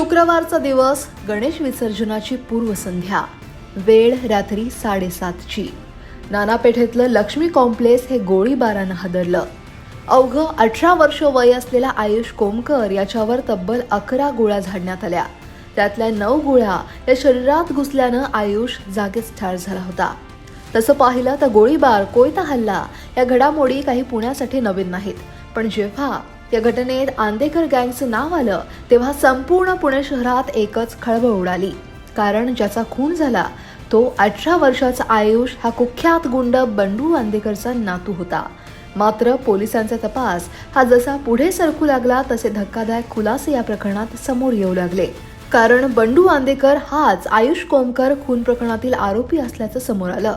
शुक्रवारचा दिवस गणेश विसर्जनाची पूर्वसंध्या. वेळ रात्री साडेसातची. नानापेठेतलं लक्ष्मी कॉम्प्लेक्स हे गोळीबारानं हादरलं. अवघं अठरा वर्ष वय असलेला आयुष कोमकर याच्यावर तब्बल अकरा गोळ्या झाडण्यात आल्या. त्यातल्या नऊ गोळ्या या शरीरात घुसल्यानं आयुष जागीच ठार झाला होता. तसं पाहिलं तर गोळीबार कोयता हल्ला या घडामोडी काही पुण्यासाठी नवीन नाहीत. पण जेव्हा या घटनेत आंदेकर गँगचं नाव आलं तेव्हा संपूर्ण पुणे शहरात एकच खळबळ उडाली. कारण ज्याचा खून झाला तो अठरा वर्षाचा आयुष हा कुख्यात गुंड बंडू आंदेकरचा नातू होता. मात्र पोलिसांचा तपास हा जसा पुढे सरकू लागला तसे धक्कादायक खुलासे या प्रकरणात समोर येऊ लागले. कारण बंडू आंदेकर हाच आयुष कोमकर खून प्रकरणातील आरोपी असल्याचं समोर आलं.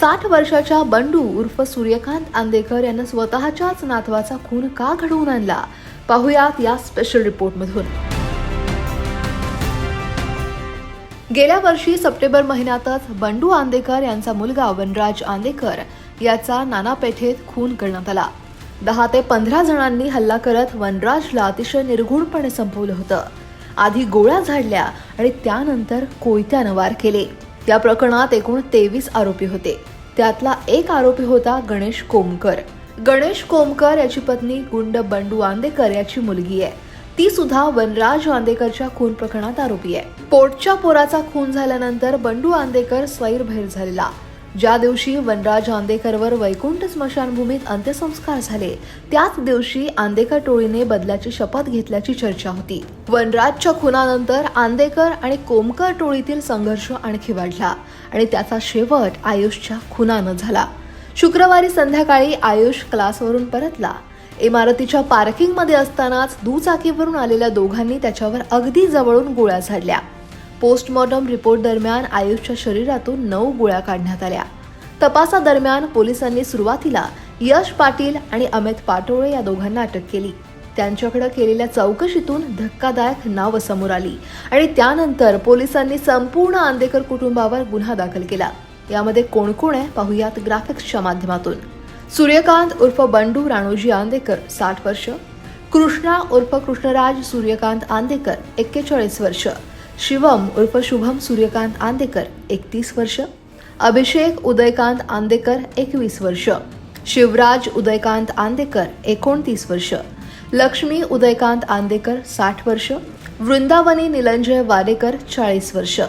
साठ वर्षाच्या बंडू उर्फ सूर्यकांत आंदेकर यानं स्वतःच्याच नातवाचा खून का घडवून आणला? पाहुयात या स्पेशल रिपोर्टमधून गेल्या वर्षी सप्टेंबर महिन्यातच बंडू आंदेकर यांचा मुलगा वनराज आंदेकर याचा नाना पेठेत खून करण्यात आला. दहा ते पंधरा जणांनी हल्ला करत वनराजला अतिशय निर्घुणपणे संपवलं होतं. आधी गोळ्या झाडल्या आणि त्यानंतर कोयत्यानं वार केले. या प्रकरणात एकूण तेवीस आरोपी होते. त्यातला एक आरोपी होता गणेश कोमकर. गणेश कोमकर याची पत्नी गुंड बंडू आंदेकर याची मुलगी आहे. ती सुद्धा वनराज आंदेकरच्या खून प्रकरणात आरोपी आहे. पोटच्या पोराचा खून झाल्यानंतर बंडू आंदेकर स्वैरभैर झालेला. ज्या दिवशी वनराज आंदेकरवर वैकुंठ स्मशानभूमीत अंत्यसंस्कार झाले त्याच दिवशी आंदेकर टोळीने बदलाची शपथ घेतल्याची चर्चा होती. वनराजच्या खुनानंतर आंदेकर आणि कोमकर टोळीतील संघर्ष आणखी वाढला आणि त्याचा शेवट आयुषच्या खुनानं झाला. शुक्रवारी संध्याकाळी आयुष क्लासवरून परतला. इमारतीच्या पार्किंगमध्ये असतानाच दुचाकीवरून आलेल्या दोघांनी त्याच्यावर अगदी जवळून गोळ्या झाडल्या. पोस्टमॉर्टम रिपोर्ट दरम्यान आयुषच्या शरीरातून नऊ गोळ्या काढण्यात आल्या. तपासादरम्यान पोलिसांनी सुरुवातीला यश पाटील आणि अमित पाटोळे या दोघांना अटक केली. त्यांच्याकडे केलेल्या चौकशीतून धक्कादायक नावं समोर आली आणि त्यानंतर पोलिसांनी संपूर्ण आंदेकर कुटुंबावर गुन्हा दाखल केला. यामध्ये कोण कोण आहे पाहुयात ग्राफिक्सच्या माध्यमातून. सूर्यकांत उर्फ बंडू राणोजी आंदेकर साठ वर्ष. कृष्णा उर्फ कृष्णराज सूर्यकांत आंदेकर एक्केचाळीस वर्ष. शिवम उर्फ शुभम सूर्यकांत आंदेकर एकतीस वर्ष. अभिषेक उदयकांत आंदेकर एकवीस वर्ष. शिवराज उदयकांत आंदेकर एकोणतीस वर्ष. लक्ष्मी उदयकांत आंदेकर साठ वर्ष. वृंदावनी निलंजय वाडेकर चाळीस वर्ष.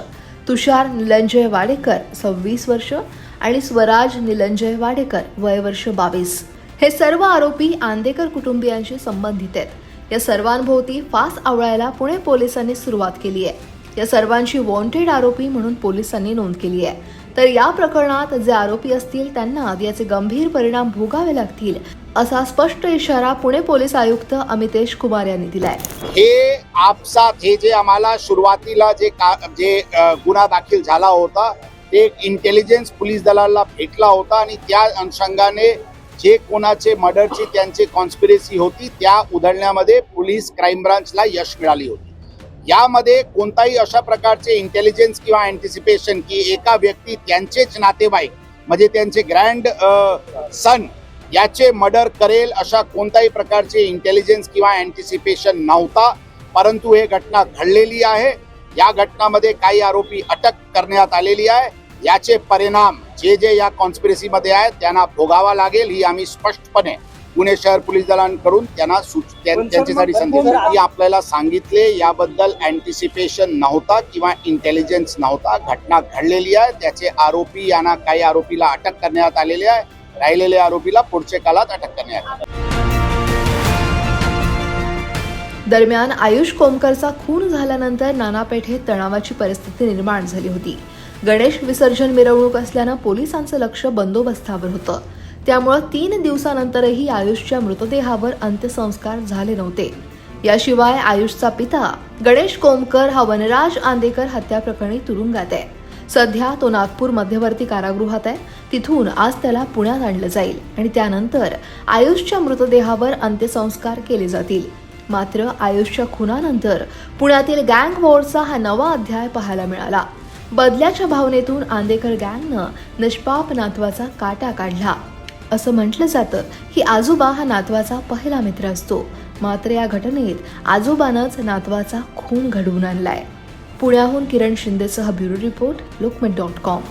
तुषार निलंजय वाडेकर सव्वीस वर्ष आणि स्वराज निलंजय वाडेकर वय वर्ष बावीस. हे सर्व आरोपी आंदेकर कुटुंबियांशी संबंधित आहेत. या सर्वांभोवती फास आवळायला पुणे पोलिसांनी सुरुवात केली आहे. या सर्वांची वॉन्टेड आरोपी म्हणून पोलिसांनी नोंद केली आहे. तर या प्रकरणात जे आरोपी असतील त्यांना याचे गंभीर परिणाम भोगावे लागतील असा स्पष्ट इशारा पुणे पोलीस आयुक्त अमितेश कुमार यांनी दिलाय. हे आपसात हे जे आम्हाला सुरुवातीला जे का जे गुन्हा दाखल झाला होता ते इंटेलिजन्स पोलीस दलाला भेटला होता आणि त्या अनुषंगाने जे कोणाचे मर्डरची त्यांची कॉन्स्पिरेसी होती त्या उधळण्यामध्ये पोलीस क्राईम ब्रांचला यश मिळाली होती. यामध्ये कोणताही अशा प्रकारचे इंटेलिजन्स किंवा अँटिसिपेशन की एका व्यक्ती त्यांचेच नातेवाईक म्हणजे त्यांचे ग्रँड सन याचे मर्डर करेल अशा कोणत्याही प्रकारचे इंटेलिजन्स किंवा अँटिसिपेशन नव्हता. परंतु हे घटना घडलेली आहे. या घटनामध्ये काही आरोपी अटक करण्यात आलेली आहे. याचे परिणाम जे जे या कॉन्स्पिरसीमध्ये आहेत त्यांना भोगावा लागेल ही आम्ही स्पष्टपणे पुणे शहर पोलीस दलांकडून त्यांना त्यांच्यासाठी जर- की आपल्याला सांगितले याबद्दल अँटिसिपेशन नव्हता किंवा इंटेलिजन्स नव्हता. घटना घडलेली आहे. त्याचे आरोपी यांना काही आरोपीला अटक करण्यात आलेली आहे. राहिलेल्या आरोपीला पुढच्या काळात अटक करण्यात येईल दरम्यान आयुष कोमकरचा खून झाल्यानंतर नानापेठेत तणावाची परिस्थिती निर्माण झाली होती. गणेश विसर्जन मिरवणूक असल्यानं पोलिसांचं लक्ष बंदोबस्तावर होतं. त्यामुळं तीन दिवसानंतरही आयुषच्या मृतदेहावर अंत्यसंस्कार झाले नव्हते. याशिवाय आयुषचा पिता गणेश कोमकर हा वनराज आंदेकर हत्या प्रकरणी तुरुंगात आहे. सध्या तो नागपूर मध्यवर्ती कारागृहात आहे. तिथून आज त्याला पुण्यात आणलं जाईल आणि त्यानंतर आयुषच्या मृतदेहावर अंत्यसंस्कार केले जातील. मात्र आयुषच्या खुनानंतर पुण्यातील गँग वॉरचा हा नवा अध्याय पाहायला मिळाला. बदल्याच्या भावनेतून आंदेकर गँगनं निष्पाप नातवाचा काटा काढला. असं म्हटलं जातं की आजोबा हा नातवाचा पहिला मित्र असतो. मात्र या घटनेत आजोबानंच नातवाचा खून घडवून आणलाय. पुण्याहून Kiran शिंदेसह bureau report Lokmat dot com.